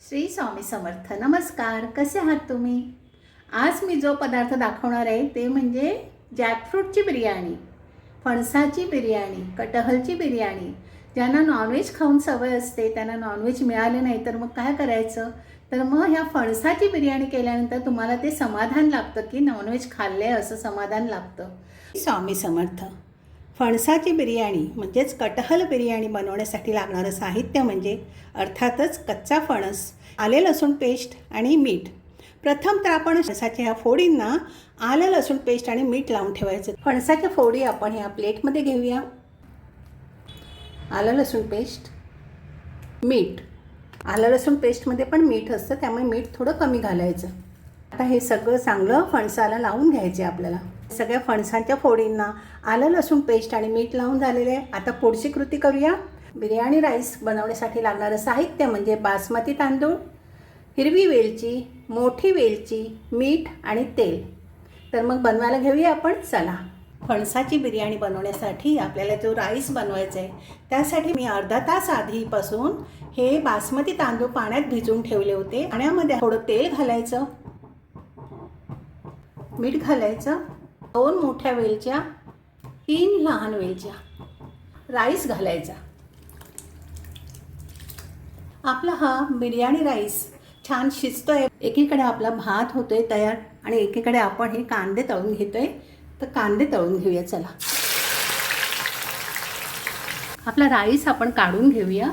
श्री स्वामी समर्थ नमस्कार. कसे आहात तुम्ही? आज मी जो पदार्थ दाखवणार आहे ते म्हणजे जॅकफ्रूटची बिर्याणी फणसाची बिर्याणी कटहलची बिर्याणी. ज्यांना नॉनव्हेज खाऊन सवय असते त्यांना नॉनव्हेज मिळाले नाही तर मग काय करायचं? तर मग ह्या फणसाची बिर्याणी केल्यानंतर तुम्हाला ते समाधान लागतं की नॉनव्हेज खाल्लं आहे असं समाधान लागतं स्वामी समर्थ फणसाची बिर्याणी म्हणजेच कटहल बिर्याणी बनवण्यासाठी लागणारं साहित्य म्हणजे अर्थातच कच्चा फणस आले लसूण पेस्ट आणि मीठ. प्रथम तर आपण फणसाच्या ह्या फोडींना आलं लसूण पेस्ट आणि मीठ लावून ठेवायचं. फणसाच्या फोडी आपण ह्या प्लेटमध्ये घेऊया. आलं लसूण पेस्ट मीठ. आलं लसूण पेस्टमध्ये पण मीठ असतं त्यामुळे मीठ थोडं कमी घालायचं. आता हे सगळं चांगलं फणसाला लावून घ्यायचे आपल्याला. सगळ्या फणसांच्या फोडींना आलं लसूण पेस्ट आणि मीठ लावून झालेलं आहे. आता पुढची कृती करूया. बिर्याणी राईस बनवण्यासाठी लागणारं साहित्य म्हणजे बासमती तांदूळ हिरवी वेलची मोठी वेलची मीठ आणि तेल. तर मग बनवायला घेऊया आपण. चला. फणसाची बिर्याणी बनवण्यासाठी आपल्याला जो राईस बनवायचा आहे त्यासाठी मी अर्धा तास आधीपासून हे बासमती तांदूळ पाण्यात भिजवून ठेवले होते. पाण्यामध्ये थोडं तेल घालायचं. मीठ घालायचं. दोन मोठ्या वेलच्या तीन लहान वेलच्या. राईस घालायचा. आपला हा बिर्याणी राईस छान शिजतोय. एकीकडे आपला भात होतोय तयार आणि एकीकडे आपण हे कांदे तळून घेतोय. तर कांदे तळून घेऊया चला. आपला राईस आपण काढून घेऊया.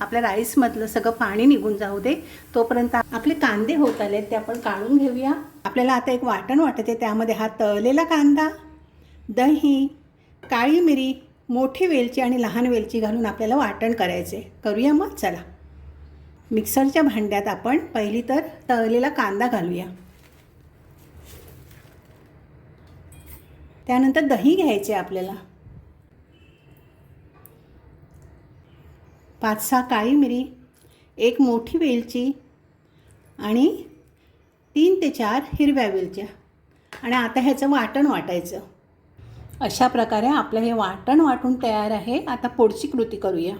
आपल्या राईसमधलं सगळं पाणी निघून जाऊ दे. तोपर्यंत आपले कांदे होत आले ते आपण काढून घेऊया. आपल्याला आता एक वाटण वाटते त्यामध्ये हा तळलेला कांदा दही काळी मिरी मोठी वेलची आणि लहान वेलची घालून आपल्याला वाटण करायचे. करूया मग? चला. मिक्सरच्या भांड्यात आपण पहिली तर तळलेला कांदा घालूया. त्यानंतर दही घ्यायचे आपल्याला. पाच सहा काळी मिरी एक मोठी वेलची आणि तीन ते चार हिरव्या वेलच्या. आणि आता ह्याचं वाटण वाटायचं. अशा प्रकारे आपलं हे वाटण वाटून तयार आहे. आता पुढची कृती करूया.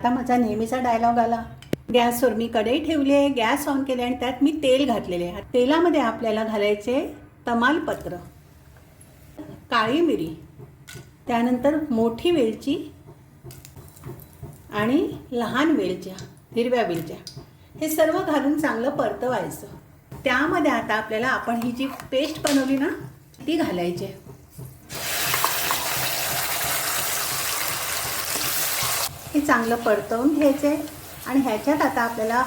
आता माझा नेहमीचा डायलॉग आला. गॅसवर मी कढई ठेवली आहे. गॅस ऑन केले आणि त्यात मी तेल घातलेले आहे. तेलामध्ये आपल्याला घालायचे तमालपत्र काळी मिरी त्यानंतर मोठी वेलची आणि लहान वेलच्या हिरव्या वेलच्या. हे सर्व घालून चांगलं परतवायचं. त्यामध्ये आता आपल्याला आपण ही जी पेस्ट बनवली ना ती घालायची आहे. हे चांगलं परतवून घ्यायचं आहे आणि ह्याच्यात आता आपल्याला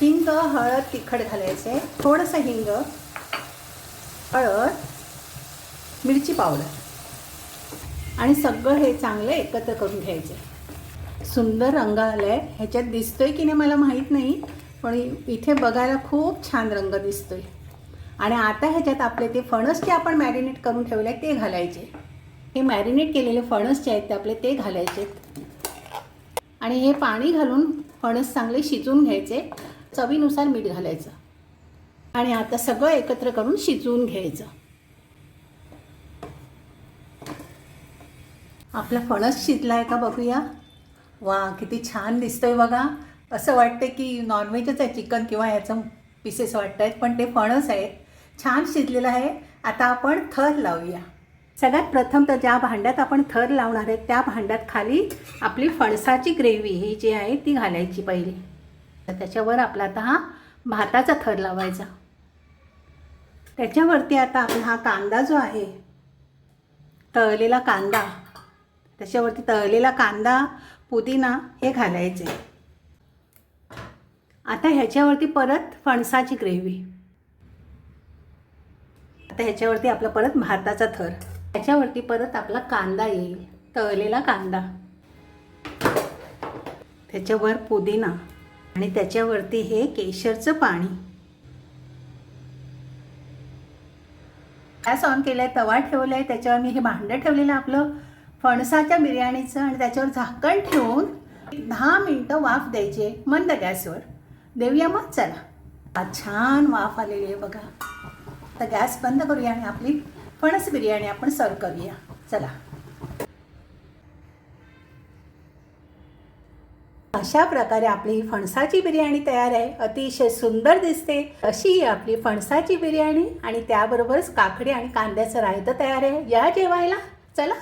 हिंग हळद तिखट घालायचं आहे. थोडंसं हिंग हळद मिरची पावडर. आणि सगळं हे चांगलं एकत्र करून घ्यायचं आहे. सुंदर रंग आला आहे ह्याच्यात दिसतोय की नाही मला माहीत नाही पण इथे बघायला खूप छान रंग दिसतोय. आणि आता ह्याच्यात आपले ते फणस जे आपण मॅरिनेट करून ठेवले आहे ते घालायचे. हे मॅरिनेट केलेले फणस जे आहेत ते आपले ते घालायचे आणि हे पाणी घालून फणस चांगले शिजवून घ्यायचे. चवीनुसार मीठ घालायचं. आणि आता सगळं एकत्र करून शिजवून घ्यायचं. आपला फणस शिजला आहे का बघूया. वा किती छान दिसतोय बघा. असं वाटतं की नॉनव्हेजच आहे चिकन किंवा ह्याचं पीसेस वाटत आहेत पण ते फणस आहेत. छान शिजलेलं आहे. आता आपण थर लावूया. सगळ्यात प्रथम तर ज्या भांड्यात आपण थर लावणार आहे त्या भांड्यात खाली आपली फणसाची ग्रेव्ही ही जी आहे ती घालायची पहिली. तर त्याच्यावर आपला आता हा भाताचा थर लावायचा. त्याच्यावरती आता आपला हा कांदा जो आहे तळलेला कांदा त्याच्यावरती तळलेला कांदा पुदिना हे घालायचे. आता ह्याच्यावरती परत फणसाची ग्रेव्ही. आता ह्याच्यावरती आपला परत भाताचा थर. ह्याच्यावरती परत आपला कांदा येईल तळलेला कांदा. त्याच्यावर पुदिना आणि त्याच्यावरती हे केशरचं पाणी. गॅस ऑन केलं आहे तवा ठेवला आहे त्याच्यावर मी हे भांडं ठेवलेलं आपलं. फणसाच्या बिर्याणीचं आणि त्याच्यावर झाकण ठेवून दहा मिनटं वाफ द्यायचे मंद गॅसवर. देऊया मग? चला. छान वाफ आलेली आहे बघा. तर गॅस बंद करूया आणि आपली फणस बिर्याणी आपण सर्व करूया. चला. अशा प्रकारे आपली फणसाची बिर्याणी तयार आहे. अतिशय सुंदर दिसते. अशी ही आपली फणसाची बिर्याणी आणि त्याबरोबरच काकडी आणि कांद्याचं रायतं तयार आहे. या जेवायला? चला.